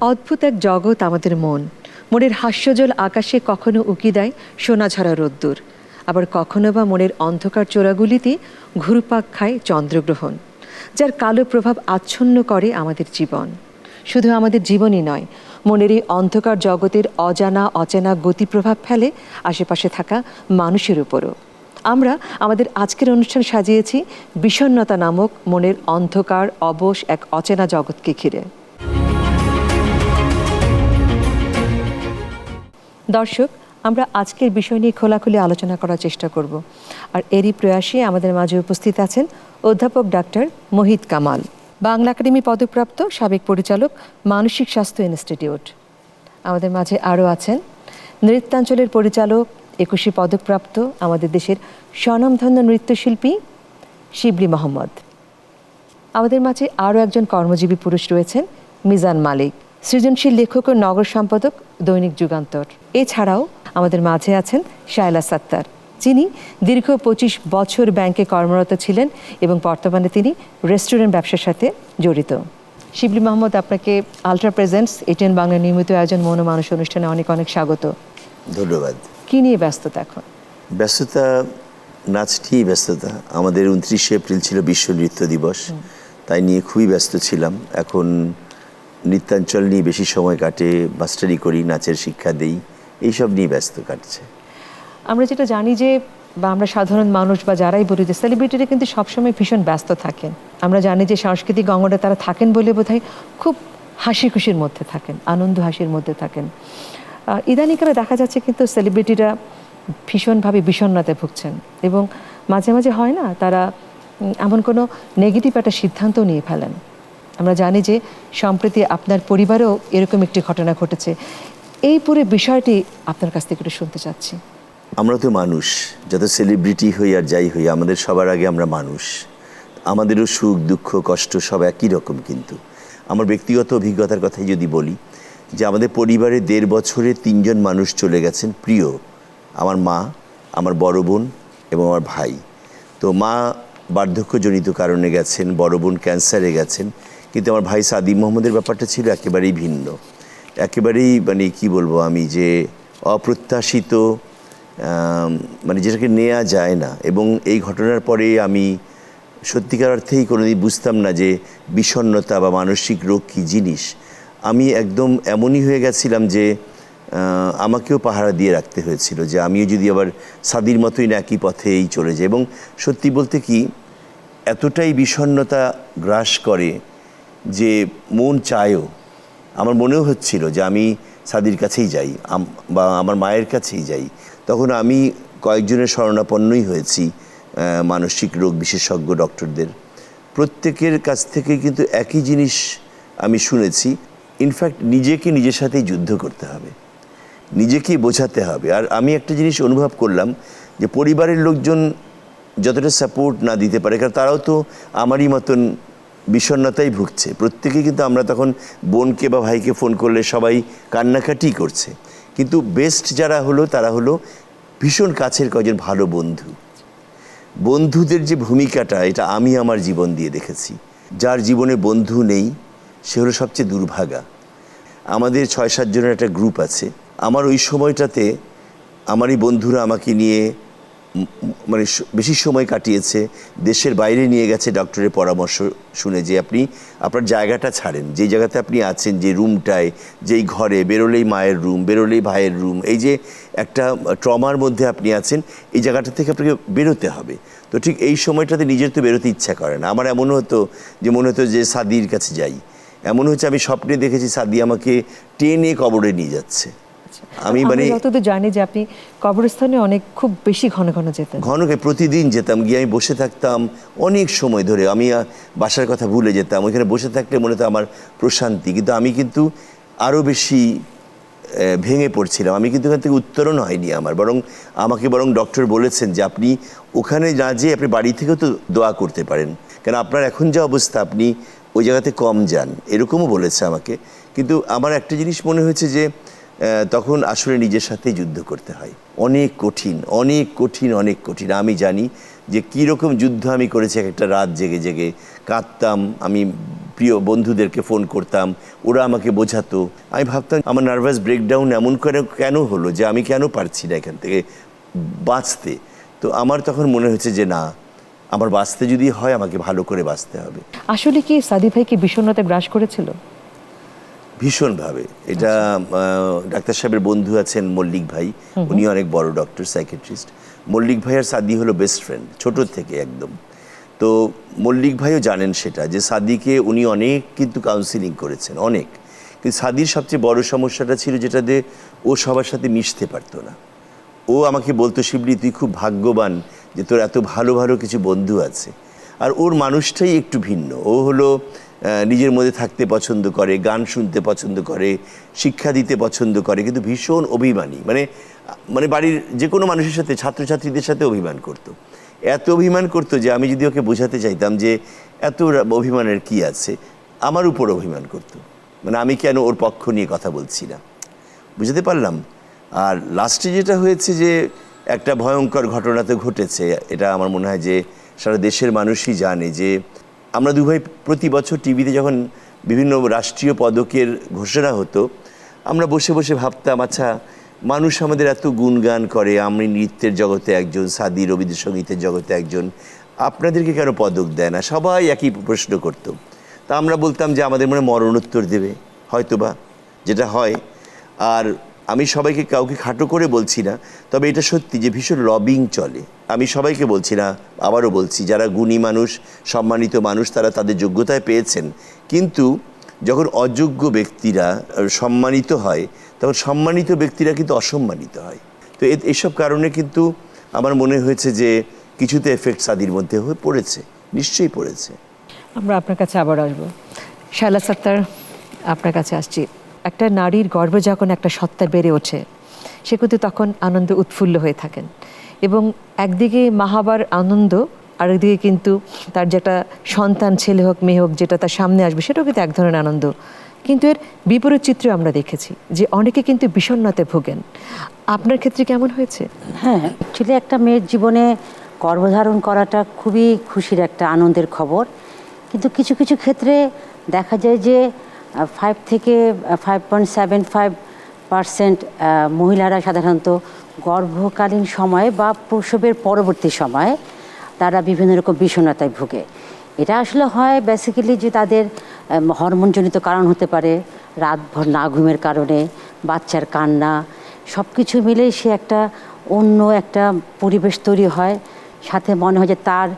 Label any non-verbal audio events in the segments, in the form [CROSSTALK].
অদ্ভুত এক জগৎ আমাদের মন। মনের হাস্যজল আকাশে কখনো উকি দেয় সোনাঝরা রোদ্দুর। আবার কখনো বা মনের অন্ধকার চোরাগুলিতে ঘুরপাক খায় চন্দ্রগ্রহণ, যার কালো প্রভাব আচ্ছন্ন করে আমাদের জীবন। শুধু আমাদের জীবনই নয়, মনের এই অন্ধকার জগতের অজানা, অচেনা গতি প্রভাব ফেলে আশেপাশে থাকা মানুষের উপরও। আমরা আমাদের আজকের অনুষ্ঠান সাজিয়েছি বিষণ্ণতা নামক মনের অন্ধকার, অবশ এক অচেনা জগৎকে ঘিরে। দর্শক, আমরা আজকের বিষয় নিয়ে খোলাখুলি আলোচনা করার চেষ্টা করব। আর এরই প্রয়াসে আমাদের মাঝে উপস্থিত আছেন অধ্যাপক ডাক্তার মোহিত কামাল, বাংলা একাডেমি পদকপ্রাপ্ত সাবেক পরিচালক মানসিক স্বাস্থ্য ইনস্টিটিউট। আমাদের মাঝে আরও আছেন নৃত্যাঞ্চলের পরিচালক, একুশে পদকপ্রাপ্ত আমাদের দেশের স্বনামধন্য নৃত্যশিল্পী শিবলি মোহাম্মদ। আমাদের মাঝে আরও একজন কর্মজীবী পুরুষ রয়েছেন মিজান মালিক। সৃজনশীল লেখক ও নগর সম্পাদক দৈনিক যুগান্তর। এছাড়াও আমাদের মাঝে আছেন শায়লা সাত্তার। যিনি দীর্ঘ পঁচিশ বছর ব্যাংকে কর্মরত ছিলেন এবং বর্তমানে তিনি রেস্টুরেন্ট ব্যবসার সাথে জড়িত। শিবলি মোহাম্মদ আপনাকে আলট্রা প্রেজেন্টস এটিএন বাংলা নিয়মিত আয়োজন মন মানুষ অনুষ্ঠানে অনেক অনেক স্বাগত। ধন্যবাদ। কি নিয়ে ব্যস্ততা এখন? ব্যস্ততা নাচ ব্যস্ততা। আমাদের উনত্রিশে এপ্রিল ছিল বিশ্ব নৃত্য দিবস। তাই নিয়ে খুবই ব্যস্ত ছিলাম। এখন নৃত্যাঞ্চল নিয়ে বেশি সময় কাটে মাস্টারি করি, নাচের শিক্ষা দেই, এইসব নিয়ে ব্যস্ত কাটছে। আমরা যেটা জানি যে, বা আমরা সাধারণ মানুষ বা যারাই বলি যে সেলিব্রিটিরা কিন্তু সবসময় ভীষণ ব্যস্ত থাকেন। আমরা জানি যে, সাংস্কৃতিক অঙ্গনে তারা থাকেন বলে বোধহয় খুব হাসি খুশির মধ্যে থাকেন, আনন্দ হাসির মধ্যে থাকেন। ইদানিকালে দেখা যাচ্ছে কিন্তু সেলিব্রিটিরা ভীষণভাবে বিষণ্ণতায় ভুগছেন এবং মাঝে মাঝে হয় না, তারা এমন কোনো নেগেটিভ একটা সিদ্ধান্ত নিয়ে ফেলেন। আমরা জানি যে সম্প্রতি আপনার পরিবারেও এরকম একটি ঘটনা ঘটেছে। এই পুরো বিষয়টি আপনার কাছ থেকে একটু শুনতে চাচ্ছি। আমরা তো মানুষ যত সেলিব্রিটি হই আর যাই হই, আমাদের সবার আগে আমরা মানুষ। আমাদেরও সুখ, দুঃখ, কষ্ট সব একই রকম কিন্তু। আমার ব্যক্তিগত অভিজ্ঞতার কথাই যদি বলি, যে আমাদের পরিবারে দেড় বছরে তিনজন মানুষ চলে গেছেন, প্রিয়। আমার মা, আমার বড় বোন এবং আমার ভাই। তো মা বার্ধক্যজনিত কারণে গেছেন, বড় বোন ক্যান্সারে গেছেন। কিন্তু আমার ভাই সাদিম মোহাম্মদের ব্যাপারটা ছিল একেবারেই ভিন্ন। একেবারেই মানে কি বলব আমি যে অপ্রত্যাশিত মানে যেটাকে নেওয়া যায় না। এবং এই ঘটনার পরে আমি সত্যিকার অর্থেই কোনোদিন বুঝতাম না যে বিষণ্ণতা বা মানসিক রোগ কী জিনিস। আমি একদম এমনই হয়ে গেছিলাম যে আমাকেও পাহারা দিয়ে রাখতে হয়েছিল যে আমিও যদি আবার সাদির মতোই না একই পথেই চলে যাই। এবং সত্যি বলতে কি, এতটাই বিষণ্ণতা গ্রাস করে যে মন চায়ও, আমার মনেও হচ্ছিল যে আমি সাদির কাছেই যাই বা আমার মায়ের কাছেই যাই। তখন আমি কয়েকজনের শরণাপন্নই হয়েছি মানসিক রোগ বিশেষজ্ঞ ডক্টরদের। প্রত্যেকের কাছ থেকে কিন্তু একই জিনিস আমি শুনেছি ইনফ্যাক্ট নিজেকে নিজের সাথেই যুদ্ধ করতে হবে। নিজেকেই বোঝাতে হবে। আর আমি একটা জিনিস অনুভব করলাম যে পরিবারের লোকজন যতটা সাপোর্ট না দিতে পারে, কারণ তারাও তো আমারই মতন বিষণ্ণতাই ভুগছে। প্রত্যেকে কিন্তু আমরা তখন বোনকে বা ভাইকে ফোন করলে সবাই কান্নাকাটি করছে। কিন্তু বেস্ট যারা হলো, তারা হলো ভীষণ কাছের কজন ভালো বন্ধু। বন্ধুদের যে ভূমিকাটা, এটা আমি আমার জীবন দিয়ে দেখেছি। যার জীবনে বন্ধু নেই, সে হলো সবচেয়ে দুর্ভাগা। আমাদের ছয় সাতজনের একটা গ্রুপ আছে। আমার ওই সময়টাতে, আমারই বন্ধুরা আমাকে নিয়ে মানে বেশি সময় কাটিয়েছে, দেশের বাইরে নিয়ে গেছে ডক্টরের পরামর্শ শুনে যে আপনি, আপনার জায়গাটা ছাড়েন যে জায়গাতে আপনি আছেন, যে রুমটায় যেই ঘরে, বেরোলেই মায়ের রুম বেরোলেই ভাইয়ের রুম এই যে একটা ট্রমার মধ্যে আপনি আছেন, এই জায়গাটা থেকে আপনাকে বেরোতে হবে। তো ঠিক এই সময়টাতে নিজের তো বেরোতে ইচ্ছা করে না। আমার এমন হতো যে, মনে হতো যে সাদির কাছে যাই। এমন হচ্ছে আমি স্বপ্নে দেখেছি সাদি আমাকে টেনে কবরে নিয়ে যাচ্ছে। আমি মানে যতদূর জানি যে আপনি কবরস্থানে অনেক খুব বেশি ঘন ঘন যেতেন। ঘনকে প্রতিদিন যেতাম গিয়ে আমি বসে থাকতাম অনেক সময় ধরে। আমি বাসার কথা ভুলে যেতাম ওইখানে বসে থাকলে মনে হতো আমার প্রশান্তি। কিন্তু আমি কিন্তু আরও বেশি ভেঙে পড়ছিলাম। আমি কিন্তু ওখান থেকে উত্তরণ হয়নি আমার। বরং আমাকে বরং ডক্টর বলেছেন যে আপনি ওখানে না যেয়ে আপনি বাড়ি থেকেও তো দোয়া করতে পারেন। কেন আপনার এখন যা অবস্থা আপনি ওই জায়গাতে কম যান। এরকমও বলেছে আমাকে। কিন্তু আমার একটা জিনিস মনে হয়েছে যে তখন আসলে নিজের সাথেই যুদ্ধ করতে হয়। অনেক কঠিন অনেক কঠিন অনেক কঠিন। আমি জানি যে কীরকম যুদ্ধ আমি করেছি একটা রাত জেগে জেগে কাঁদতাম, আমি প্রিয় বন্ধুদেরকে ফোন করতাম, ওরা আমাকে বোঝাতো। আমি ভাবতাম, আমার নার্ভাস ব্রেকডাউন এমন করে কেন হলো যে আমি কেন পারছি না এখান থেকে বাঁচতে। তো আমার তখন মনে হয়েছে যে না, আমার বাঁচতে যদি হয়, আমাকে ভালো করে বাঁচতে হবে। আসলে কি সাদি ভাইকে বিষণ্ণতা গ্রাস করেছিল? ভীষণভাবে। এটা ডাক্তার সাহেবের বন্ধু আছেন মল্লিক ভাই উনি অনেক বড় ডক্টর সাইকেট্রিস্ট মল্লিক ভাই আর সাদি হলো বেস্ট ফ্রেন্ড ছোট থেকে একদম। তো মল্লিক ভাইও জানেন সেটা যে সাদিকে উনি অনেক কিন্তু কাউন্সিলিং করেছেন অনেক। কিন্তু সাদির সবচেয়ে বড় সমস্যাটা ছিল যেটাতে ও সবার সাথে মিশতে পারতো না। ও আমাকে বলতো শিবলি তুই খুব ভাগ্যবান যে তোর এত ভালো ভালো কিছু বন্ধু আছে। আর ওর মানুষটাই একটু ভিন্ন। ও হলো নিজের মধ্যে থাকতে পছন্দ করে, গান শুনতে পছন্দ করে, শিক্ষা দিতে পছন্দ করে, কিন্তু ভীষণ অভিমানী। মানে মানে বাড়ির যে কোনো মানুষের সাথে, ছাত্রছাত্রীদের সাথে অভিমান করতো। এত অভিমান করতো যে আমি যদি ওকে বোঝাতে চাইতাম যে এত অভিমানের কি আছে, আমার উপর অভিমান করতো। মানে আমি কেন ওর পক্ষ নিয়ে কথা বলছি না? বুঝতে পারলাম? আর লাস্টে যেটা হয়েছে যে, একটা ভয়ঙ্কর ঘটনা তো ঘটেছে। এটা আমার মনে হয় যে সারা দেশের মানুষই জানে যে আমরা দুভাই প্রতি বছর টিভিতে যখন বিভিন্ন রাষ্ট্রীয় পদকের ঘোষণা হতো, আমরা বসে বসে ভাবতাম আচ্ছা মানুষ আমাদের এত গুণগান করে, আমি নৃত্যের জগতে একজন, সাদি রবীন্দ্রসঙ্গীতের জগতে একজন, আপনাদেরকে কেন পদক দেয় না? সবাই একই প্রশ্ন করতো। তা আমরা বলতাম যে আমাদের মনে মরণোত্তর দেবে, হয়তোবা, যেটা হয়। আর আমি সবাইকে কাউকে খাটো করে বলছি না, তবে এটা সত্যি যে ভীষণ লবিং চলে। আমি সবাইকে বলছি না, আবারও বলছি, যারা গুণী মানুষ, সম্মানিত মানুষ, তারা তাদের যোগ্যতায় পেয়েছেন। কিন্তু যখন অযোগ্য ব্যক্তিরা সম্মানিত হয়, তখন সম্মানিত ব্যক্তিরা কিন্তু অসম্মানিত হয়। তো এসব কারণে কিন্তু আমার মনে হয়েছে যে কিছুতে এফেক্ট সাদির মধ্যে হয়ে পড়েছে, নিশ্চয়ই পড়েছে। আমরা আপনার কাছে আবার আসব। শালা সত্তার, আপনার কাছে আসছি। একটা নারীর গর্ভে যখন একটা সত্তা বেড়ে ওঠে, সে কিন্তু তখন আনন্দ উৎফুল্ল হয়ে থাকেন। এবং একদিকে মাহাবার আনন্দ, আরেকদিকে কিন্তু তার যেটা সন্তান, ছেলে হোক, মেয়ে হোক, যেটা তার সামনে আসবে, সেটাও কিন্তু এক ধরনের আনন্দ। কিন্তু এর বিপরীত চিত্র আমরা দেখেছি যে অনেকে কিন্তু বিষণ্ণতে ভোগেন। আপনার ক্ষেত্রে কেমন হয়েছে? হ্যাঁ অ্যাকচুয়ালি একটা মেয়ের জীবনে গর্ভধারণ করাটা খুবই খুশির একটা আনন্দের খবর। কিন্তু কিছু কিছু ক্ষেত্রে দেখা যায় যে ফাইভ থেকে five point seven five percent মহিলারা সাধারণত গর্ভকালীন সময়ে বা প্রসবের পরবর্তী সময়ে তারা বিভিন্ন রকম বিষণ্ণতায় ভুগে। এটা আসলে হয় বেসিক্যালি যে তাদের হরমোনজনিত কারণ হতে পারে, রাতভর না ঘুমের কারণে, বাচ্চার কান্না সব কিছু মিলেই সে একটা অন্য একটা পরিবেশ তৈরি হয়। সাথে মনে হয় যে তার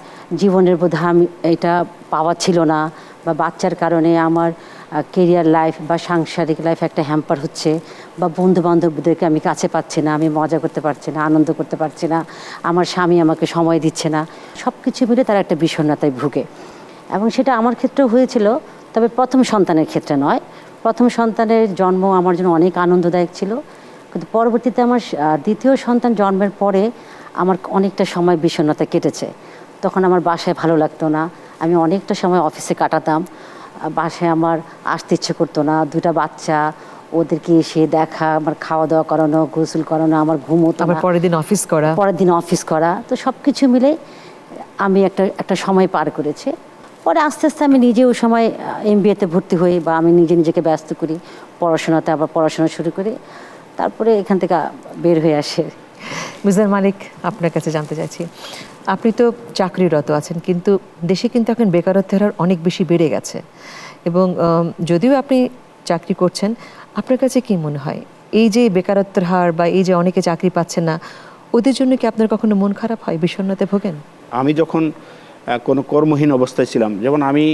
জীবনের বোধহয় আমি এটা পাওয়া ছিল না বা বাচ্চার কারণে আমার কেরিয়ার লাইফ বা সাংসারিক লাইফ একটা হ্যাম্পার হচ্ছে বা বন্ধু বান্ধবদেরকে আমি কাছে পাচ্ছি না, আমি মজা করতে পারছি না, আনন্দ করতে পারছি না, আমার স্বামী আমাকে সময় দিচ্ছে না সব কিছু মিলে তারা একটা বিষণ্ণতায় ভুগে। এবং সেটা আমার ক্ষেত্রেও হয়েছিল, তবে প্রথম সন্তানের ক্ষেত্রে নয়। প্রথম সন্তানের জন্ম আমার জন্য অনেক আনন্দদায়ক ছিল। কিন্তু পরবর্তীতে আমার দ্বিতীয় সন্তান জন্মের পরে আমার অনেকটা সময় বিষণ্ণতা কেটেছে। তখন আমার বাসায় ভালো লাগতো না, আমি অনেকটা সময় অফিসে কাটাতাম। বাসায় আমার আসতে ইচ্ছে করতো না। দুটা বাচ্চা ওদেরকে এসে দেখা আমার খাওয়া দাওয়া করানো গোসল করানো আমার ঘুম হতো পরের দিন অফিস করা? পরের দিন অফিস করা। তো সব কিছু মিলে আমি একটা একটা সময় পার করেছি। পরে আস্তে আস্তে আমি নিজে ওই সময় এম বিএতে ভর্তি হই বা আমি নিজে নিজেকে ব্যস্ত করি। পড়াশোনাতে আবার পড়াশোনা শুরু করি। তারপরে এখান থেকে বের হয়ে আসে। মিজার মালিক আপনার কাছে জানতে চাইছি। আপনি তো চাকরিরত আছেন, কিন্তু দেশে কিন্তু এখন বেকারত্বের হার অনেক বেশি বেড়ে গেছে। এবং যদিও আপনি চাকরি করছেন, আপনার কাছে কি মনে হয়? এই যে বেকারত্বের হার বা এই যে অনেকে চাকরি পাচ্ছে না, ওদের জন্য কি আপনার কখনো মন খারাপ হয় বিষণ্ণতে ভোগেন? আমি যখন কোনো কর্মহীন অবস্থায় ছিলাম, যেমন আমি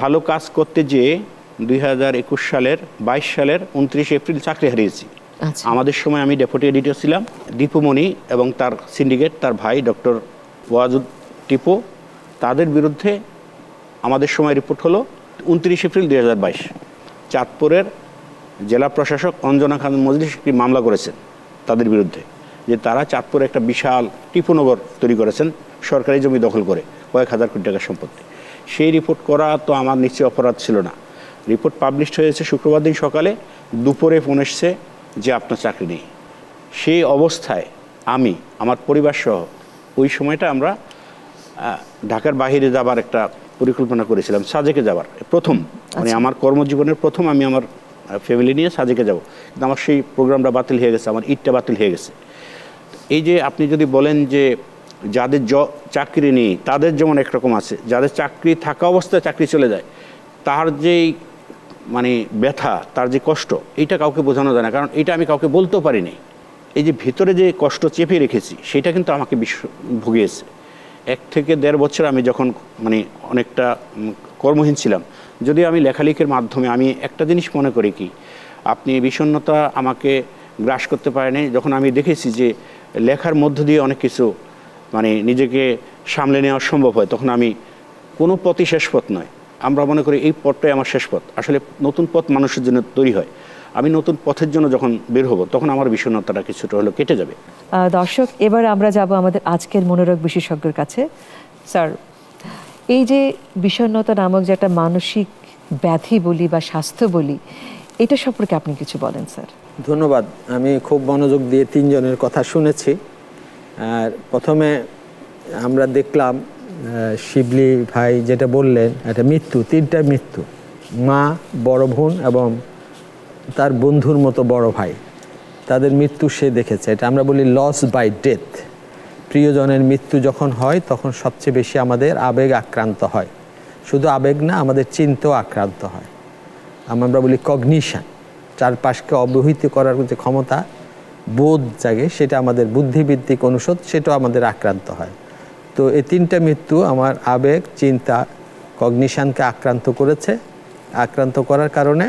ভালো কাজ করতে যেয়ে দুই হাজার একুশ সালের বাইশ সালের উনত্রিশ এপ্রিল চাকরি হারিয়েছি। আমাদের সময় আমি ডেপুটি এডিটর ছিলাম, দীপুমণি এবং তার সিন্ডিকেট, তার ভাই ডক্টর ওয়াজুদ টিপো, তাদের বিরুদ্ধে আমাদের সময় রিপোর্ট হলো উনত্রিশ এপ্রিল দুই হাজার বাইশ। চাঁদপুরের জেলা প্রশাসক অঞ্জনা খান মজলিস একটি মামলা করেছেন তাদের বিরুদ্ধে, যে তারা চাঁদপুরে একটা বিশাল টিপুনগর তৈরি করেছেন, সরকারি জমি দখল করে, কয়েক হাজার কোটি টাকার সম্পত্তি। সেই রিপোর্ট করা তো আমার নিশ্চয়ই অপরাধ ছিল না। রিপোর্ট পাবলিশ হয়েছে শুক্রবার দিন সকালে, দুপুরে ফোন এসছে যে আপনার চাকরি নেই। সেই অবস্থায় আমি আমার পরিবার সহ ওই সময়টা আমরা ঢাকার বাইরে যাবার একটা পরিকল্পনা করেছিলাম সাজেকে যাবার। প্রথম মানে আমার কর্মজীবনের প্রথম আমি আমার ফ্যামিলি নিয়ে সাজেকে যাব। কিন্তু আমার সেই প্রোগ্রামটা বাতিল হয়ে গেছে আমার ইটটা বাতিল হয়ে গেছে। এই যে আপনি যদি বলেন যে যাদের জ চাকরি নেই তাদের যেমন একরকম আছে যাদের চাকরি থাকা অবস্থায় চাকরি চলে যায় তার যেই মানে ব্যথা, তার যে কষ্ট এটা কাউকে বোঝানো যায় না। কারণ এটা আমি কাউকে বলতেও পারিনি। এই যে ভিতরে যে কষ্ট চেপে রেখেছি, সেটা কিন্তু আমাকে বিশ্ব ভুগিয়েছে। এক থেকে দেড় বছর আমি যখন মানে অনেকটা কর্মহীন ছিলাম, যদি আমি লেখালেখির মাধ্যমে আমি একটা জিনিস মনে করি কি, আপনি বিষণ্ণতা আমাকে গ্রাস করতে পারেনি। যখন আমি দেখেছি যে লেখার মধ্য দিয়ে অনেক কিছু মানে নিজেকে সামলে নেওয়া সম্ভব হয়, তখন আমি কোনো পথই শেষ পথ নয়। আমরা মনে করি এই পথটাই আমার শেষ পথ। আসলে নতুন পথ মানুষের জন্য তৈরি হয়। আমি নতুন পথের জন্য যখন বের হব তখন আমার বিষণ্ণতাটা কিছুটা হলেও কেটে যাবে। দর্শক এবার আমরা যাব আমাদের আজকের মনোরোগ বিশেষজ্ঞের কাছে। স্যার এই যে বিষণ্ণতা নামক যে একটা মানসিক ব্যাধি বলি বা স্বাস্থ্য বলি এটা সম্পর্কে আপনি কিছু বলেন স্যার। ধন্যবাদ। আমি খুব মনোযোগ দিয়ে তিনজনের কথা শুনেছি। আর প্রথমে আমরা দেখলাম শিবলি ভাই যেটা বললেন, একটা মৃত্যু, তিনটা মৃত্যু। মা বড় বোন এবং তার বন্ধুর মতো বড় ভাই। তাদের মৃত্যু সে দেখেছে। এটা আমরা বলি লস বাই ডেথ প্রিয়জনের মৃত্যু যখন হয়, তখন সবচেয়ে বেশি আমাদের আবেগ আক্রান্ত হয়। শুধু আবেগ না, আমাদের চিন্তাও আক্রান্ত হয়। আমরা বলি কগনিশন চারপাশকে অবহিত করার যে ক্ষমতা, বোধ জাগে, সেটা আমাদের বুদ্ধিবৃত্তিক অনুষদ, সেটাও আমাদের আক্রান্ত হয়। তো এই তিনটা মৃত্যু আমার আবেগ, চিন্তা, কগনিশনকে আক্রান্ত করেছে। আক্রান্ত করার কারণে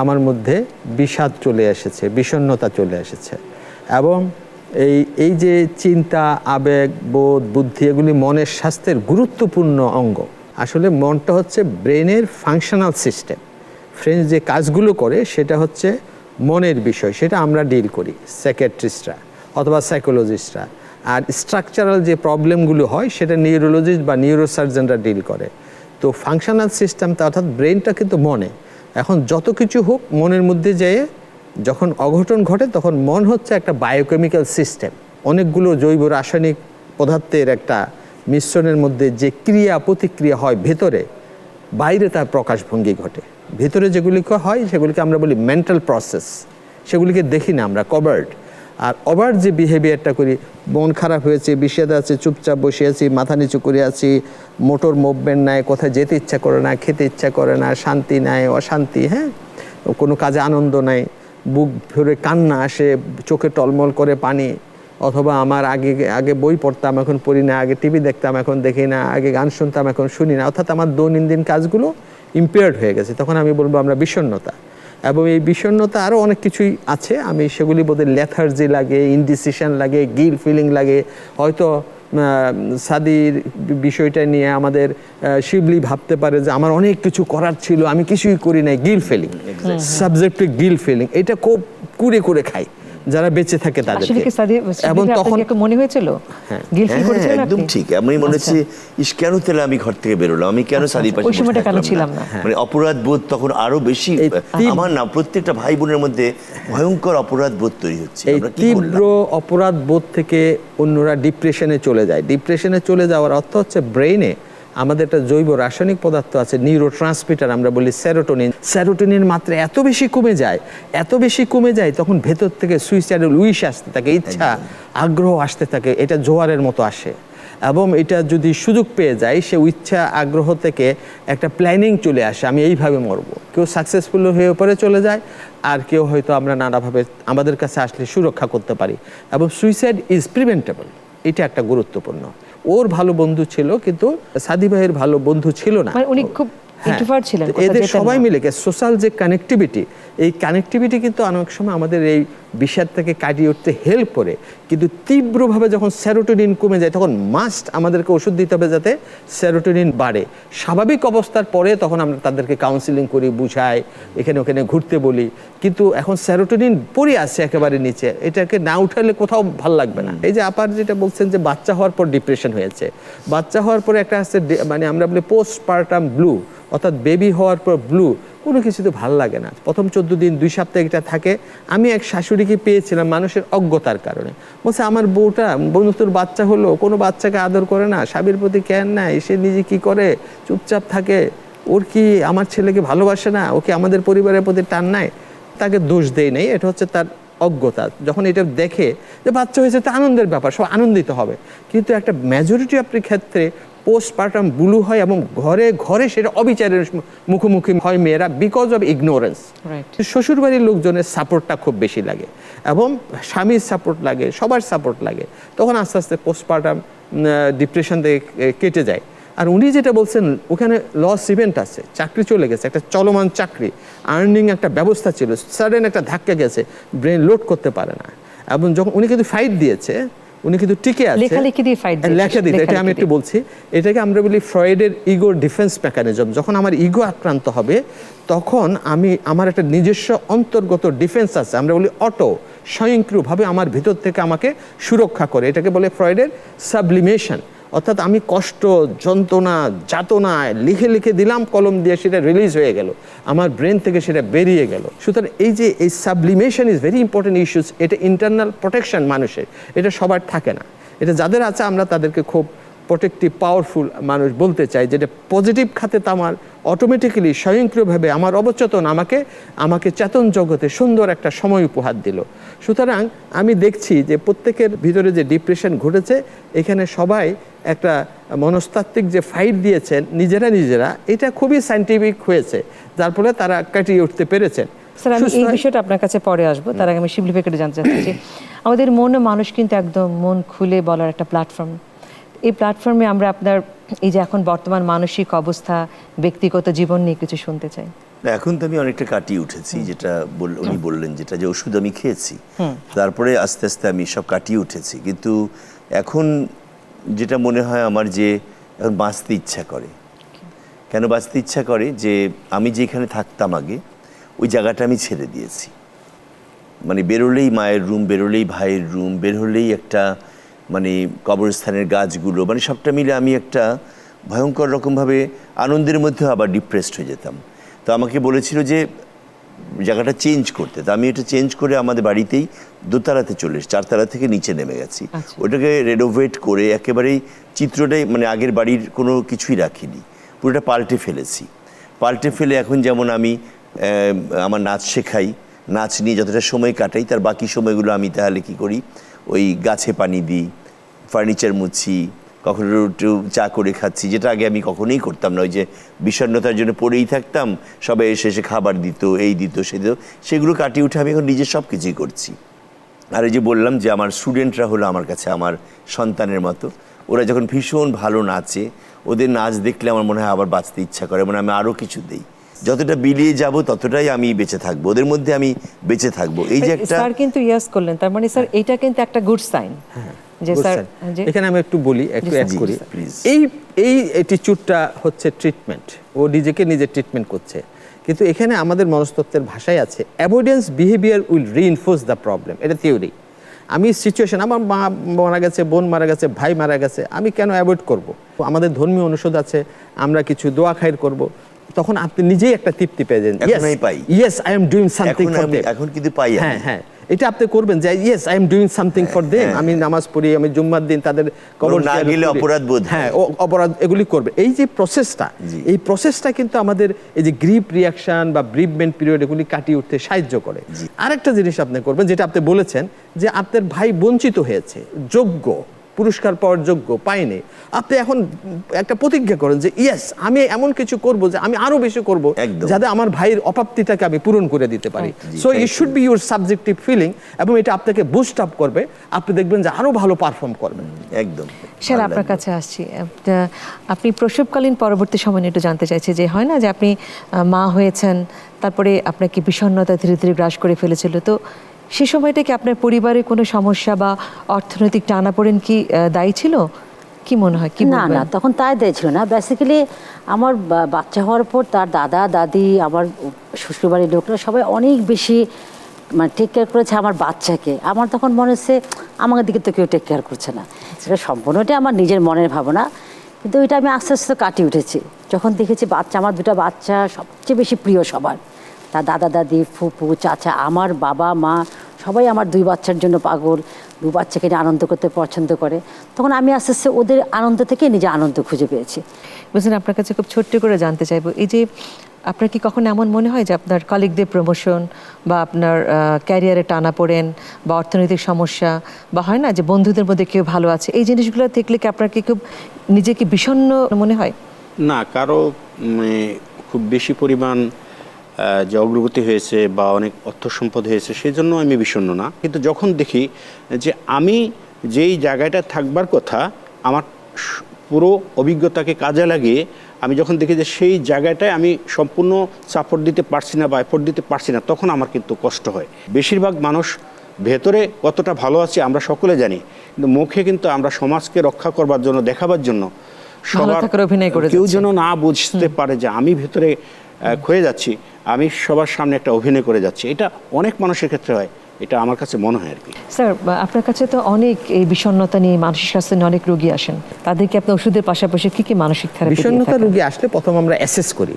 আমার মধ্যে বিষাদ চলে এসেছে, বিষণ্ণতা চলে এসেছে। এবং এই এই যে চিন্তা, আবেগ, বোধ, বুদ্ধি, এগুলি মনের স্বাস্থ্যের গুরুত্বপূর্ণ অঙ্গ। আসলে মনটা হচ্ছে ব্রেনের ফাংশনাল সিস্টেম ফ্রেঞ্চ যে কাজগুলো করে, সেটা হচ্ছে মনের বিষয়, সেটা আমরা ডিল করি। সাইকেট্রিস্টরা অথবা সাইকোলজিস্টরা আর স্ট্রাকচারাল যে প্রবলেমগুলো হয়, সেটা নিউরোলজিস্ট বা নিউরোসার্জনরা ডিল করে। তো ফাংশনাল সিস্টেমটা অর্থাৎ ব্রেনটা কিন্তু মনে। এখন যত কিছু হোক, মনের মধ্যে যেয়ে যখন অঘটন ঘটে, তখন মন হচ্ছে একটা বায়োকেমিক্যাল সিস্টেম অনেকগুলো জৈব রাসায়নিক পদার্থের একটা মিশ্রণের মধ্যে যে ক্রিয়া প্রতিক্রিয়া হয় ভেতরে, বাইরে তার প্রকাশভঙ্গি ঘটে। ভেতরে যেগুলিকে হয়, সেগুলিকে আমরা বলি মেন্টাল প্রসেস সেগুলিকে দেখি না আমরা কভার্ড আর ওভার যে বিহেভিয়ারটা করি, মন খারাপ হয়েছে, বিষেদ আছে, চুপচাপ বসে আছি, মাথা নিচু করে আছি, মোটর মুভমেন্ট নাই, কোথায় যেতে ইচ্ছা করে না, খেতে ইচ্ছা করে না, শান্তি নাই, অশান্তি হ্যাঁ? কোনো কাজে আনন্দ নাই, বুক ভরে কান্না আসে, চোখে টলমল করে পানি, অথবা আমার আগে আগে বই পড়তাম, এখন পড়ি না, আগে টিভি দেখতাম, এখন দেখি না, আগে গান শুনতাম, এখন শুনি না, অর্থাৎ আমার দৈনন্দিন কাজগুলো ইম্পেয়ার্ড হয়ে গেছে। তখন আমি বলব আমরা বিষণ্ণতা। এবং এই বিষণ্নতা আরও অনেক কিছুই আছে। আমি সেগুলি বোধহয় লেথার্জি লাগে ইনডিসিশন লাগে গিল ফিলিং লাগে। হয়তো সাদির বিষয়টা নিয়ে আমাদের শিবলি ভাবতে পারে যে আমার অনেক কিছু করার ছিল আমি কিছুই করি নাই। গিল ফিলিং সাবজেক্টে গিল ফিলিং এটা খুব কুড়ে করে খাই। যারা বেঁচে থাকে তাদেরকে। এবং তখন মনে হয়েছিল? হ্যাঁ। হ্যাঁ, একদম ঠিক। আমি মনে হচ্ছে ইস কেন তাহলে আমি ঘর থেকে বেরোলাম? আমি কেন আচ্ছা, সাদি পাশে ওই বসে সময়টা কেন থাকলাম ছিলাম না? মানে অপরাধ বোধ তখন আরও বেশি আমার না প্রত্যেকটা ভাই বোনের মধ্যে ভয়ঙ্কর অপরাধ বোধ তৈরি হচ্ছে। এই তীব্র অপরাধ বোধ থেকে অন্যরা ডিপ্রেশনে চলে যায়। ডিপ্রেশনে চলে যাওয়ার অর্থ হচ্ছে ব্রেইনে আমাদের একটা জৈব রাসায়নিক পদার্থ আছে নিউরো ট্রান্সমিটার আমরা বলি সেরোটোনিন সেরোটোনিন মাত্রা এত বেশি কমে যায় এত বেশি কমে যায় তখন ভেতর থেকে সুইসাইডাল উইশ আসতে থাকে ইচ্ছা আগ্রহ আসতে থাকে এটা জোয়ারের মতো আসে। এবং এটা যদি সুযোগ পেয়ে যায় সে ইচ্ছা আগ্রহ থেকে একটা প্ল্যানিং চলে আসে আমি এইভাবে মরবো। কেউ সাকসেসফুল হয়ে পরে চলে যায় আর কেউ হয়তো আমরা নানাভাবে আমাদের কাছে আসলে সুরক্ষা করতে পারি। এবং সুইসাইড ইজ প্রিভেন্টেবল এটা একটা গুরুত্বপূর্ণ। ওর ভালো বন্ধু ছিল কিন্তু সাদি ভাইয়ের ভালো বন্ধু ছিল না। মানে উনি খুব হ্যাঁ, এদের সবাই মিলে সোশ্যাল যে কানেক্টিভিটি এই কানেক্টিভিটি কিন্তু অনেক সময় আমাদের এই বিষাদ থেকে কাটিয়ে উঠতে হেল্প করে। কিন্তু তীব্রভাবে যখন সেরোটোনিন কমে যায় তখন মাস্ট আমাদেরকে ওষুধ দিতে হবে যাতে সেরোটোনিন বাড়ে। স্বাভাবিক অবস্থার পরে তখন আমরা তাদেরকে কাউন্সিলিং করি বুঝাই এখানে ওখানে ঘুরতে বলি। কিন্তু এখন স্যারোটোনিন পড়ে আছে একেবারে নিচে। এটাকে না উঠালে কোথাও ভালো লাগবে না। এই যে আপার যেটা বলছেন যে বাচ্চা হওয়ার পর ডিপ্রেশন হয়েছে। বাচ্চা হওয়ার পরে একটা আছে ডে- মানে আমরা বলি পোস্ট পার্টাম ব্লু অর্থাৎ বেবি হওয়ার পর ব্লু কোনো কিছু তো ভালো লাগে না। প্রথম চোদ্দ দিন দুই সপ্তাহ এটা থাকে। আমি এক শাশুড়িকে পেয়েছিলাম মানুষের অজ্ঞতার কারণে। বলছে আমার বউটা বন্ধুত্বর বাচ্চা হলো কোনো বাচ্চাকে আদর করে না স্বামীর প্রতি কেয়ার নাই সে নিজে কি করে? চুপচাপ থাকে। ওর কি আমার ছেলেকে ভালোবাসে না? ওকে আমাদের পরিবারের প্রতি টান নাই? তাকে দোষ দেই নেই এটা হচ্ছে তার অজ্ঞতা। যখন এটা দেখে যে বাচ্চা হয়েছে তা আনন্দের ব্যাপার সব আনন্দিত হবে। কিন্তু একটা মেজরিটি অফ ক্ষেত্রে পোস্টপার্টাম ব্লু হয় এবং ঘরে ঘরে সেটা অবিচারের মুখোমুখি হয় মেয়েরা বিকজ অব ইগনোরেন্স. শ্বশুরবাড়ির লোকজনের সাপোর্টটা খুব বেশি লাগে এবং স্বামীর সাপোর্ট লাগে সবার সাপোর্ট লাগে। তখন আস্তে আস্তে পোস্টপার্টাম ডিপ্রেশন থেকে কেটে যায়। আর উনি যেটা বলছেন ওখানে লস ইভেন্ট আছে চাকরি চলে গেছে একটা চলমান চাকরি আর্নিং একটা ব্যবস্থা ছিল সাডেন একটা ধাক্কা গেছে ব্রেন লোড করতে পারে না। এবং যখন উনি কিন্তু ফাইট দিয়েছে উনি কিন্তু টিকে আছে লেখালেখি দিয়ে লেখা দিতে এটা আমি একটু বলছি এটাকে আমরা বলি ফ্রয়েডের ইগোর ডিফেন্স মেকানিজম যখন আমার ইগো আক্রান্ত হবে তখন আমি আমার একটা নিজস্ব অন্তর্গত ডিফেন্স আছে আমরা বলি অটো স্বয়ংক্রিয়ভাবে আমার ভিতর থেকে আমাকে সুরক্ষা করে এটাকে বলে ফ্রয়েডের সাবলিমেশন অর্থাৎ আমি কষ্ট, যন্ত্রণা যাতনায় লিখে লিখে দিলাম, কলম দিয়ে সেটা রিলিজ হয়ে গেল। আমার ব্রেন থেকে সেটা বেরিয়ে গেল। সুতরাং এই যে এই sublimation is very important issues এটা ইন্টারনাল প্রোটেকশন মানুষের, এটা সবার থাকে না। এটা যাদের আছে, আমরা তাদেরকে খুব প্রোটেক্টিভ পাওয়ারফুল মানুষ বলতে চাই যেটা পজিটিভ খাতে তো আমার অটোমেটিক্যালি স্বয়ংক্রিয়ভাবে আমার অবচেতন আমাকে আমাকে চেতন জগতে সুন্দর একটা সময় উপহার দিল। সুতরাং আমি দেখছি যে প্রত্যেকের ভিতরে যে ডিপ্রেশন ঘটেছে এখানে সবাই একটা মনস্তাত্ত্বিক যে ফাইট দিয়েছেন নিজেরা নিজেরা এটা খুবই সাইন্টিফিক হয়েছে যার ফলে তারা কাটিয়ে উঠতে পেরেছেন। স্যার আমি এই বিষয়টা আপনার কাছে পরে আসব তার আগে আমি শিবলি জানতে চাচ্ছি। [COUGHS] আমাদের মন মানুষ কিন্তু একদম মন খুলে বলার একটা প্ল্যাটফর্ম এই প্ল্যাটফর্মে আমরা আপনার এই যে এখন বর্তমান মানসিক অবস্থা ব্যক্তিগত জীবন নিয়ে কিছু শুনতে চাই। এখন তো আমি অনেকটা কাটিয়ে উঠেছি যেটা উনি বললেন যেটা যে ওষুধ আমি খেয়েছি। তারপরে আস্তে আস্তে আমি সব কাটিয়ে উঠেছি। কিন্তু এখন যেটা মনে হয় আমার যে এখন বাঁচতে ইচ্ছা করে। কেন বাঁচতে ইচ্ছা করে? যে আমি যেখানে থাকতাম আগে ওই জায়গাটা আমি ছেড়ে দিয়েছি। মানে বেরোলেই মায়ের রুম বেরোলেই ভাইয়ের রুম বের হলেই একটা মানে কবরস্থানের গাছগুলো মানে সবটা মিলে আমি একটা ভয়ঙ্কর রকমভাবে আনন্দের মধ্যে আবার ডিপ্রেসড হয়ে যেতাম। তো আমাকে বলেছিল যে জায়গাটা চেঞ্জ করতে। তো আমি এটা চেঞ্জ করে আমাদের বাড়িতেই দোতলাতে চলে এসেছি চারতলা থেকে নিচে নেমে গেছি। আচ্ছা। ওটাকে রেনোভেট করে একেবারেই চিত্রটাই মানে আগের বাড়ির কোনো কিছুই রাখিনি। পুরোটা পাল্টে ফেলেছি। পাল্টে ফেলে এখন যেমন আমি আমার নাচ শেখাই। নাচ নিয়ে যতটা সময় কাটাই তার বাকি সময়গুলো আমি তাহলে কি করি? ওই গাছে পানি দিই ফার্নিচার মুছি, কখনো একটু চা করে খাচ্ছি, যেটা আগে আমি কখনোই করতাম না। ওই যে বিষণ্ণতার জন্য পড়েই থাকতাম, সবাই এসে এসে খাবার দিত, এই দিত, সে দিত, সেগুলো কাটিয়ে উঠে আমি এখন নিজে সব কিছুই করছি। আর এই যে বললাম যে আমার স্টুডেন্টরা হলো আমার কাছে আমার সন্তানের মতো, ওরা যখন ভীষণ ভালো নাচে, ওদের নাচ দেখলে আমার মনে হয় আবার বাঁচতে ইচ্ছা করে মানে আমি আরও কিছু দেই। যতটা বিলিয়ে যাব ততটাই আমি বেঁচে থাকব। ওদের মধ্যে আমি বেঁচে থাকবু। এই যে একটা স্যার কিন্তু ইয়াস করলেন। তার মানে স্যার এটা কিন্তু একটা গুড সাইন যে স্যার এখানে আমি একটু বলি একটু অ্যাড করি। প্লিজ। এই এই অ্যাটিচিউডটা হচ্ছে ট্রিটমেন্ট ও নিজেকে নিজে ট্রিটমেন্ট করছে। কিন্তু এখানে আমাদের মনস্তত্ত্বের ভাষায় আছে avoidance behaviour will reinforce the problem এটা থিওরি আমি সিচুয়েশন আমার মা মারা গেছে বোন মারা গেছে ভাই মারা গেছে আমি কেন অ্যাভয়েড করব? আমাদের ধর্মীয় অনুষদ আছে আমরা কিছু দোয়া খাইর করব। তখন আপনি নিজেই একটা তৃপ্তি পেয়ে যান এখন আমি পাই। Yes I am doing something for আমি- এখন কিন্তু পাই হ্যাঁ হ্যাঁ। এটা আপনি করবেন যে yes I am doing something for them আমি নামাজ পড়ি আমি জুম্মার দিন তাদের কবর না গেলে অপরাধ বোধ হ্যাঁ। ও অপরাধ এগুলি করবে। এই যে প্রসেসটা এই প্রসেসটা কিন্তু আমাদের এই যে গ্রিপ রিয়াকশন বা ব্রিভমেন্ট পিরিয়ড এগুলি কাটিয়ে উঠতে সাহায্য করে। আরেকটা জিনিস আপনি করবেন যেটা আপনি বলেছেন যে আপনার ভাই বঞ্চিত হয়েছে যোগ্য। পুরস্কার পাওয়ার যোগ্য পায়নি আপনি এখন একটা প্রতিজ্ঞা করেন যে ইয়েস আমি এমন কিছু করব যে আমি আরও বেশি করব যাতে আমার ভাইয়ের অপ্রাপ্তিটাকে আমি পূরণ করে দিতে পারি। So it should be your subjective feeling এবং এটা আপনাকে বুস্ট আপ করবে। আপনি দেখবেন যে আরও ভালো পারফর্ম করবেন। একদম। স্যার আপনার কাছে আসছি। আপনি প্রসবকালীন পরবর্তী সময় নিয়ে একটু জানতে চাইছি যে হয় না যে আপনি মা হয়েছেন তারপরে আপনাকে বিষণ্ণতা ধীরে ধীরে গ্রাস করে ফেলেছিল। তো সে সময়টা কি আপনার পরিবারের কোনো সমস্যা বা অর্থনৈতিক টানাপোড়েন কি দায়ী ছিল? কি মনে হয়? কি না না তখন তাই দিয়েছিল না। বেসিক্যালি আমার বাচ্চা হওয়ার পর তার দাদা দাদি আমার শ্বশুরবাড়ির লোকরা সবাই অনেক বেশি মানে টেক কেয়ার করেছে আমার বাচ্চাকে। আমার তখন মনে হচ্ছে আমার দিকে তো কেউ টেক কেয়ার করছে না। সেটা সম্পূর্ণটাই আমার নিজের মনের ভাবনা। কিন্তু ওইটা আমি আস্তে আস্তে কাটিয়ে উঠেছি। যখন দেখেছি বাচ্চা আমার দুটো বাচ্চা সবচেয়ে বেশি প্রিয় সবার। তার দাদা দাদি ফুপু চাচা আমার বাবা মা সবাই আমার দুই বাচ্চার জন্য পাগল। দু বাচ্চাকে নিয়ে আনন্দ করতে পছন্দ করে। তখন আমি আস্তে আস্তে ওদের আনন্দ থেকে নিজে আনন্দ খুঁজে পেয়েছি। বুঝলেন আপনার কাছে খুব ছোট্ট করে জানতে চাইব এই যে আপনার কি কখনো এমন মনে হয় যে আপনার কলিগদের প্রমোশন বা আপনার ক্যারিয়ারে টানা পড়েন বা অর্থনৈতিক সমস্যা বা হয় না যে বন্ধুদের মধ্যে কেউ ভালো আছে এই জিনিসগুলো দেখলে কি আপনার কি খুব নিজেকে বিষণ্ণ মনে হয়? না কারও মানে খুব বেশি পরিমাণ যে অগ্রগতি হয়েছে বা অনেক অর্থ সম্পদ হয়েছে সেই জন্য আমি বিষণ্ণ না। কিন্তু যখন দেখি যে আমি যেই জায়গাটা থাকবার কথা আমার পুরো অভিজ্ঞতাকে কাজে লাগিয়ে আমি যখন দেখি যে সেই জায়গাটায় আমি সম্পূর্ণ সাপোর্ট দিতে পারছি না বা এফোর্ট দিতে পারছি না তখন আমার কিন্তু কষ্ট হয়। বেশিরভাগ মানুষ ভেতরে কতটা ভালো আছে আমরা সকলে জানি কিন্তু মুখে কিন্তু আমরা সমাজকে রক্ষা করবার জন্য দেখাবার জন্য সবার অভিনয় করে কেউ যেন না বুঝতে পারে যে আমি ভেতরে ক্ষয়ে যাচ্ছি আমি সবার সামনে একটা অভিনয় করে যাচ্ছি। এটা অনেক মানুষের ক্ষেত্রে হয় এটা আমার কাছে মনে হয় আর কি। স্যার আপনার কাছে তো অনেক এই বিষণ্ণতা নিয়ে মানসিক স্বাস্থ্য নিয়ে অনেক রোগী আসেন। তাদেরকে আপনি ওষুধের পাশাপাশি কি কি মানসিক থেরাপি বিষণ্ণতা রোগী আসলে প্রথম আমরা অ্যাসেস করি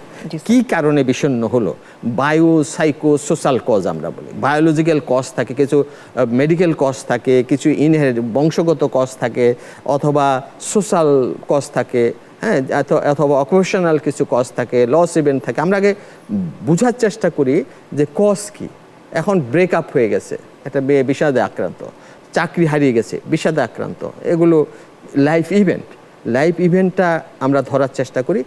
কি কারণে বিষণ্ণ হলো? বায়ো সাইকো সোশ্যাল কজ আমরা বলি। বায়োলজিক্যাল কজ থাকে কিছু মেডিকেল কজ থাকে কিছু ইনহের বংশগত কজ থাকে অথবা সোশ্যাল কজ থাকে। হ্যাঁ অথ- অথবা অকুপেশনাল কিছু কজ থাকে লস ইভেন্ট থাকে। আমরা আগে বোঝার চেষ্টা করি যে কজ কি। এখন ব্রেকআপ হয়ে গেছে। একটা মেয়ে বিষাদে আক্রান্ত, চাকরি হারিয়ে গেছে, বিষাদে আক্রান্ত। এগুলো লাইফ ইভেন্ট লাইফ ইভেন্টটা আমরা ধরার চেষ্টা করি।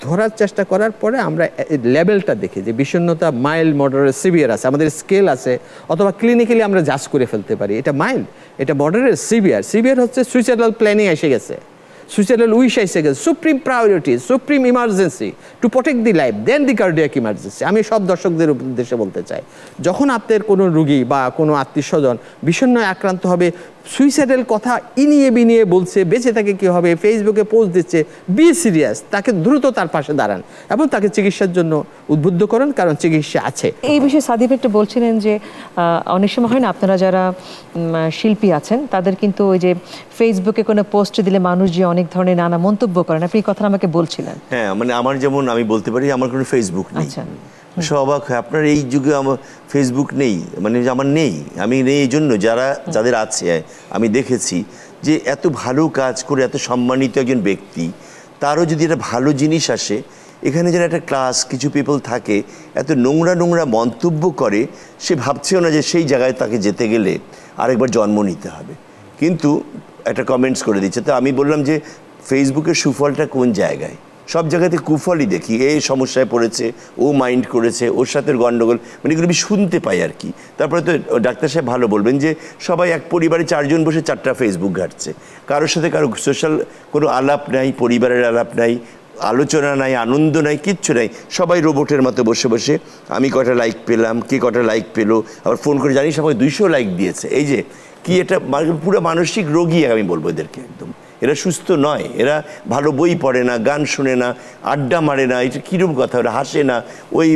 ধরার চেষ্টা করার পরে আমরা লেভেলটা দেখি যে বিষণ্ণতা মাইল্ড মডারেট সিভিয়ার আছে। আমাদের স্কেল আছে। অথবা ক্লিনিক্যালি আমরা জাজ করে ফেলতে পারি। এটা মাইল্ড এটা মডারেট সিভিয়ার সিভিয়ার হচ্ছে সুইসাইডাল প্ল্যানিং এসে গেছে। সুইসাইডাল উইশ আইসে গেছে supreme priority supreme emergency to protect the life then the cardiac emergency আমি সব দর্শকদের উদ্দেশ্যে বলতে চাই, যখন আপনার কোনো রুগী বা কোনো আত্মীয় স্বজন বিষণ্ণ, আক্রান্ত হবে সুইসাইডাল কথা ইনিয়ে বিনিয়ে বলছে বেঁচে থাকে কি হবে? ফেসবুকে পোস্ট দিচ্ছে বি সিরিয়াস। তাকে দ্রুত তার পাশে দাঁড়ান এবং তাকে চিকিৎসার জন্য উদ্বুদ্ধ করুন কারণ চিকিৎসা আছে। এই বিষয়ে সাদিব একটু বলছিলেন যে অনেক সময় হয় না আপনারা যারা শিল্পী আছেন তাদের কিন্তু ওই যে ফেসবুকে কোনো পোস্ট দিলে মানুষ যে অনেক ধরনের নানা মন্তব্য করেন। আপনি এই কথা আমাকে বলছিলেন। হ্যাঁ মানে আমার যেমন আমি বলতে পারি আমার কোনো ফেসবুক নেই। আচ্ছা। সব অবাক হয় আপনার এই যুগে আমার ফেসবুক নেই মানে আমার নেই আমি নেই এই জন্য যারা যাদের আছে আমি দেখেছি যে এত ভালো কাজ করে এত সম্মানিত একজন ব্যক্তি তারও যদি একটা ভালো জিনিস আসে এখানে যেন একটা ক্লাস কিছু পিপল থাকে এত নোংরা নোংরা মন্তব্য করে সে ভাবছেও না যে সেই জায়গায় তাকে যেতে গেলে আরেকবার জন্ম নিতে হবে। কিন্তু একটা কমেন্টস করে দিচ্ছে। তো আমি বললাম যে ফেসবুকের সুফলটা কোন জায়গায়? সব জায়গাতে কুফলই দেখি। এই সমস্যায় পড়েছে, ও মাইন্ড করেছে, ওর সাথে গণ্ডগোল মানে এগুলো আমি শুনতে পাই আর কি। তারপরে তো ডাক্তার সাহেব ভালো বলবেন যে, সবাই এক পরিবারে চারজন বসে চারটা ফেসবুক ঘাটছে। কারোর সাথে কারও সোশ্যাল কোনো আলাপ নাই, পরিবারের আলাপ নাই, আলোচনা নাই, আনন্দ নাই, কিচ্ছু নাই। সবাই রোবটের মতো বসে বসে, আমি কটা লাইক পেলাম, কে কটা লাইক পেল, আবার ফোন করে জানি সবাই দুইশো লাইক দিয়েছে। এই যে, কি এটা পুরো মানসিক রোগী আমি বলব এদেরকে একদম। এরা সুস্থ নয়, এরা ভালো বই পড়ে না, গান শুনে না, আড্ডা মারে না, এটা কীরকম কথা, ওরা হাসে না, ওই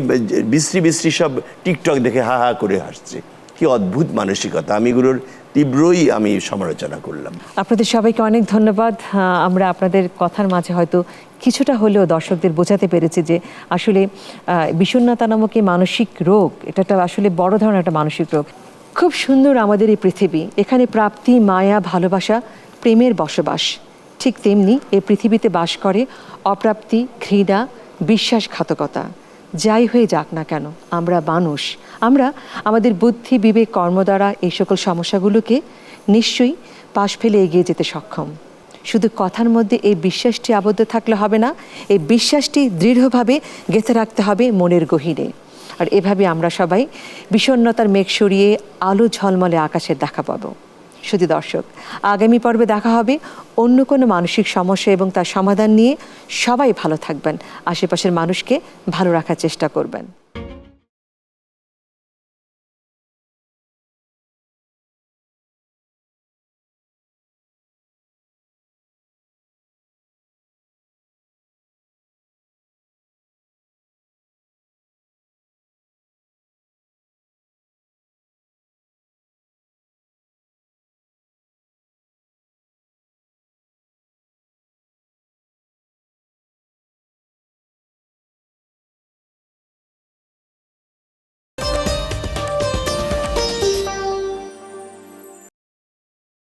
বিশ্রী বিশ্রী সব টিকটক দেখে হা হা করে হাসছে। কি অদ্ভুত মানসিকতা, আমি এগুলোর তীব্রই আমি সমালোচনা করলাম। আপনাদের সবাইকে অনেক ধন্যবাদ। আমরা আপনাদের কথার মাঝে হয়তো কিছুটা হলেও দর্শকদের বোঝাতে পেরেছি যে আসলে বিষণ্ণতা নামক এই মানসিক রোগ, এটা একটা আসলে বড় ধরনের একটা মানসিক রোগ। খুব সুন্দর আমাদের এই পৃথিবী, এখানে প্রাপ্তি, মায়া, ভালোবাসা প্রেমের বসবাস। ঠিক তেমনি এ পৃথিবীতে বাস করে অপ্রাপ্তি, ঘৃণা, বিশ্বাসঘাতকতা। যাই হয়ে যাক না কেন, আমরা মানুষ। আমরা আমাদের বুদ্ধি, বিবেক, কর্ম দ্বারা এই সকল সমস্যাগুলোকে নিশ্চয়ই পাশ ফেলে এগিয়ে যেতে সক্ষম। শুধু কথার মধ্যে এই বিশ্বাসটি আবদ্ধ থাকলে হবে না, এই বিশ্বাসটি দৃঢ়ভাবে গেঁথে রাখতে হবে মনের গহীরে আর এভাবে আমরা সবাই বিষণ্ণতার মেঘ সরিয়ে আলো ঝলমলে আকাশের দেখা পাবো। শুধু দর্শক। আগামী পর্বে দেখা হবে অন্য কোনো মানসিক সমস্যা এবং তার সমাধান নিয়ে সবাই ভালো থাকবেন। আশেপাশের মানুষকে ভালো রাখার চেষ্টা করবেন।